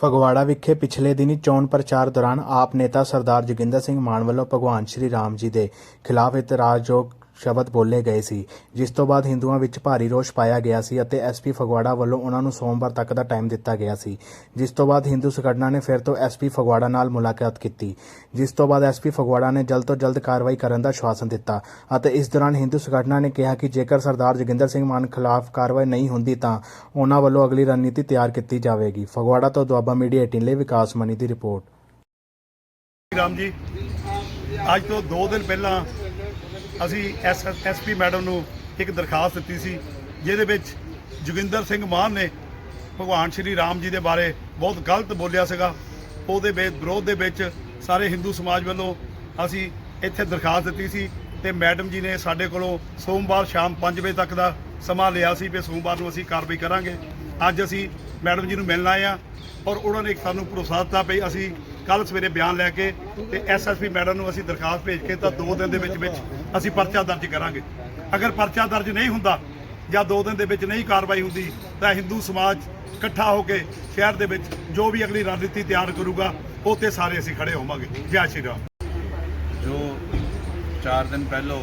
ਫਗਵਾੜਾ ਵਿਖੇ ਪਿਛਲੇ ਦਿਨੀ ਚੋਣ ਪ੍ਰਚਾਰ ਦੌਰਾਨ ਆਪ ਨੇਤਾ ਸਰਦਾਰ ਜੋਗਿੰਦਰ ਸਿੰਘ ਮਾਨ ਵੱਲੋਂ ਭਗਵਾਨ ਸ਼੍ਰੀ ਰਾਮ ਜੀ ਦੇ ਖਿਲਾਫ ਇਤਰਾਜ਼ਯੋਗ ਸ਼ਬਦ ਬੋਲੇ ਗਏ ਸੀ, ਜਿਸ ਤੋਂ ਬਾਅਦ ਹਿੰਦੂਆਂ ਵਿੱਚ ਭਾਰੀ ਰੋਸ਼ ਪਾਇਆ ਗਿਆ ਸੀ ਅਤੇ ਐਸਪੀ ਫਗਵਾੜਾ ਵੱਲੋਂ ਉਹਨਾਂ ਨੂੰ ਸੋਮਵਾਰ ਤੱਕ ਦਾ ਟਾਈਮ ਦਿੱਤਾ ਗਿਆ ਸੀ। ਜਿਸ ਤੋਂ ਬਾਅਦ ਹਿੰਦੂ ਸੰਗਠਨਾਂ ਨੇ ਫਿਰ ਤੋਂ ਐਸਪੀ ਫਗਵਾੜਾ ਨਾਲ ਮੁਲਾਕਾਤ ਕੀਤੀ। ਜਿਸ ਤੋਂ ਬਾਅਦ ਐਸਪੀ ਫਗਵਾੜਾ ਨੇ ਜਲਦ ਤੋਂ ਜਲਦ ਕਾਰਵਾਈ ਕਰਨ ਦਾ ਆਸ਼ਵਾਸਨ ਦਿੱਤਾ ਅਤੇ ਇਸ ਦੌਰਾਨ ਹਿੰਦੂ ਸੰਗਠਨਾਂ ਨੇ ਕਿਹਾ ਕਿ ਜੇਕਰ ਸਰਦਾਰ ਜੋਗਿੰਦਰ ਸਿੰਘ ਮਾਨ ਖਿਲਾਫ ਕਾਰਵਾਈ ਨਹੀਂ ਹੁੰਦੀ ਤਾਂ ਉਹਨਾਂ ਵੱਲੋਂ ਅਗਲੀ ਰਣਨੀਤੀ ਤਿਆਰ ਕੀਤੀ ਜਾਵੇਗੀ। ਫਗਵਾੜਾ ਤੋਂ ਦੁਆਬਾ ਮੀਡੀਆ 18 ਲਈ ਵਿਕਾਸ ਮਨੀ ਦੀ ਰਿਪੋਰਟ। ਰਾਮ ਜੀ, ਅੱਜ ਤੋਂ 2 ਦਿਨ ਪਹਿਲਾਂ ਅਸੀਂ ਐਸਪੀ ਮੈਡਮ ਨੂੰ ਇੱਕ ਦਰਖਾਸਤ ਦਿੱਤੀ ਸੀ, ਜਿਹਦੇ ਵਿੱਚ ਜੋਗਿੰਦਰ ਸਿੰਘ ਮਾਨ ਨੇ ਭਗਵਾਨ ਸ਼੍ਰੀ ਰਾਮ ਜੀ ਦੇ ਬਾਰੇ ਬਹੁਤ ਗਲਤ ਬੋਲਿਆ ਸੀਗਾ। ਉਹਦੇ ਵਿ- ਵਿਰੋਧ ਦੇ ਵਿੱਚ ਸਾਰੇ ਹਿੰਦੂ ਸਮਾਜ ਵੱਲੋਂ ਅਸੀਂ ਇੱਥੇ ਦਰਖਾਸਤ ਦਿੱਤੀ ਸੀ ਤੇ ਮੈਡਮ ਜੀ ਨੇ ਸਾਡੇ ਕੋਲੋਂ ਸੋਮਵਾਰ ਸ਼ਾਮ 5 ਵਜੇ ਤੱਕ ਦਾ ਸਮਾਂ ਲਿਆ ਸੀ ਵੀ ਸੋਮਵਾਰ ਨੂੰ ਅਸੀਂ ਕਾਰਵਾਈ ਕਰਾਂਗੇ। ਅੱਜ ਅਸੀਂ ਮੈਡਮ ਜੀ ਨੂੰ ਮਿਲਣ ਆਏ ਆ ਔਰ ਉਹਨਾਂ ਨੇ ਸਾਨੂੰ ਭਰੋਸਾ ਦਿੱਤਾ ਵੀ ਅਸੀਂ ਕੱਲ ਸਵੇਰੇ ਬਿਆਨ ਲੈ ਕੇ ਤੇ ਐਸਐਸਪੀ ਮੈਡਮ ਨੂੰ ਅਸੀਂ ਦਰਖਾਸਤ ਭੇਜ ਕੇ ਤਾਂ 2 ਦਿਨ ਦੇ ਵਿੱਚ ਵਿੱਚ ਅਸੀਂ ਪਰਚਾ ਦਰਜ ਕਰਾਂਗੇ। ਅਗਰ ਪਰਚਾ ਦਰਜ ਨਹੀਂ ਹੁੰਦਾ ਜਾਂ 2 ਦਿਨ ਦੇ ਵਿੱਚ ਨਹੀਂ ਕਾਰਵਾਈ ਹੁੰਦੀ, ਤਾਂ ਹਿੰਦੂ ਸਮਾਜ ਇਕੱਠਾ ਹੋ ਕੇ ਸ਼ਹਿਰ ਦੇ ਵਿੱਚ ਜੋ ਵੀ ਅਗਲੀ ਰਣਨੀਤੀ ਤਿਆਰ ਕਰੂਗਾ, ਉਹ ਤੇ ਸਾਰੇ ਅਸੀਂ ਖੜੇ ਹੋਵਾਂਗੇ। ਜੈ ਸ਼੍ਰੀ ਰਾਮ। ਜੋ 4 ਦਿਨ ਪਹਿਲਾਂ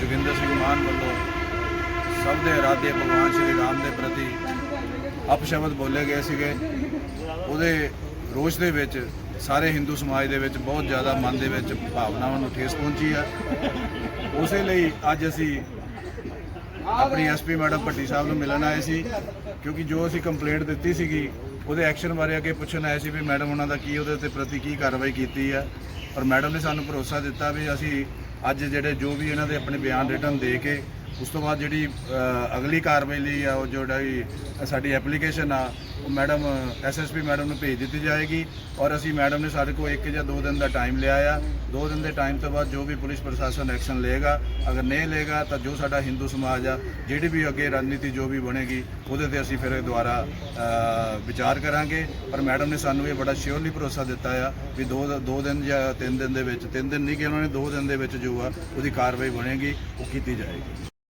ਜੋਗਿੰਦਰ ਸਿੰਘ ਮਾਨ ਵੱਲੋਂ ਸਭ ਦੇ ਇਰਾਦੇ ਭਗਵਾਨ ਸ਼੍ਰੀ ਰਾਮ ਦੇ ਪ੍ਰਤੀ ਅਪਸ਼ਬਦ ਬੋਲੇ ਗਏ ਸੀਗੇ, ਉਹਦੇ ਰੋਸ਼ ਦੇ ਵਿੱਚ ਸਾਰੇ ਹਿੰਦੂ ਸਮਾਜ ਦੇ ਵਿੱਚ ਬਹੁਤ ਜ਼ਿਆਦਾ ਮਨ ਦੇ ਵਿੱਚ ਭਾਵਨਾਵਾਂ ਨੂੰ ਠੇਸ ਪਹੁੰਚੀ ਆ। ਉਸੇ ਲਈ ਅੱਜ ਅਸੀਂ ਆਪਣੀ ਐਸਪੀ ਮੈਡਮ ਭੱਟੀ ਸਾਹਿਬ ਨੂੰ ਮਿਲਣ ਆਏ ਸੀ, ਕਿਉਂਕਿ ਜੋ ਅਸੀਂ ਕੰਪਲੇਂਟ ਦਿੱਤੀ ਸੀਗੀ, ਉਹਦੇ ਐਕਸ਼ਨ ਬਾਰੇ ਅੱਗੇ ਪੁੱਛਣ ਆਏ ਸੀ ਵੀ ਮੈਡਮ ਉਹਨਾਂ ਦਾ ਕੀ ਉਹਦੇ ਤੇ ਪ੍ਰਤੀ ਕੀ ਕਾਰਵਾਈ ਕੀਤੀ ਆ। ਪਰ ਮੈਡਮ ਨੇ ਸਾਨੂੰ ਭਰੋਸਾ ਦਿੱਤਾ ਵੀ ਅਸੀਂ ਅੱਜ ਜਿਹੜੇ ਜੋ ਵੀ ਇਹਨਾਂ ਦੇ ਆਪਣੇ ਬਿਆਨ ਰਿਟਰਨ ਦੇ ਕੇ, ਉਸ ਤੋਂ ਬਾਅਦ ਜਿਹੜੀ ਅਗਲੀ ਕਾਰਵਾਈ ਲਈ ਆ, ਉਹ ਜਿਹੜਾ ਸਾਡੀ ਐਪਲੀਕੇਸ਼ਨ ਆ ਉਹ ਮੈਡਮ ਐਸਐਸਪੀ ਮੈਡਮ ਨੂੰ ਭੇਜ ਦਿੱਤੀ ਜਾਏਗੀ ਔਰ ਅਸੀਂ ਮੈਡਮ ਨੇ ਸਾਡੇ ਕੋਲ ਇੱਕ ਜਾਂ ਦੋ ਦਿਨ ਦਾ ਟਾਈਮ ਲਿਆ ਆ। ਦੋ ਦਿਨ ਦੇ ਟਾਈਮ ਤੋਂ ਬਾਅਦ ਜੋ ਵੀ ਪੁਲਿਸ ਪ੍ਰਸ਼ਾਸਨ ਐਕਸ਼ਨ ਲਏਗਾ, ਅਗਰ ਨਹੀਂ ਲਏਗਾ ਤਾਂ ਜੋ ਸਾਡਾ ਹਿੰਦੂ ਸਮਾਜ ਆ, ਜਿਹੜੀ ਵੀ ਅੱਗੇ ਰਣਨੀਤੀ ਜੋ ਵੀ ਬਣੇਗੀ, ਉਹਦੇ ਤੇ ਅਸੀਂ ਫਿਰ ਦੁਬਾਰਾ ਵਿਚਾਰ ਕਰਾਂਗੇ। ਪਰ ਮੈਡਮ ਨੇ ਸਾਨੂੰ ਇਹ ਬੜਾ ਸ਼ਿਓਰਲੀ ਭਰੋਸਾ ਦਿੱਤਾ ਆ ਵੀ ਦੋ ਦੋ ਦਿਨ ਜਾਂ ਤਿੰਨ ਦਿਨ ਦੇ ਵਿੱਚ, ਤਿੰਨ ਦਿਨ ਨਹੀਂ ਕਿ ਉਹਨਾਂ ਨੇ ਦੋ ਦਿਨ ਦੇ ਵਿੱਚ ਜੋ ਆ, ਉਹਦੀ ਕਾਰਵਾਈ ਬਣੇਗੀ, ਉਹ ਕੀਤੀ ਜਾਏਗੀ।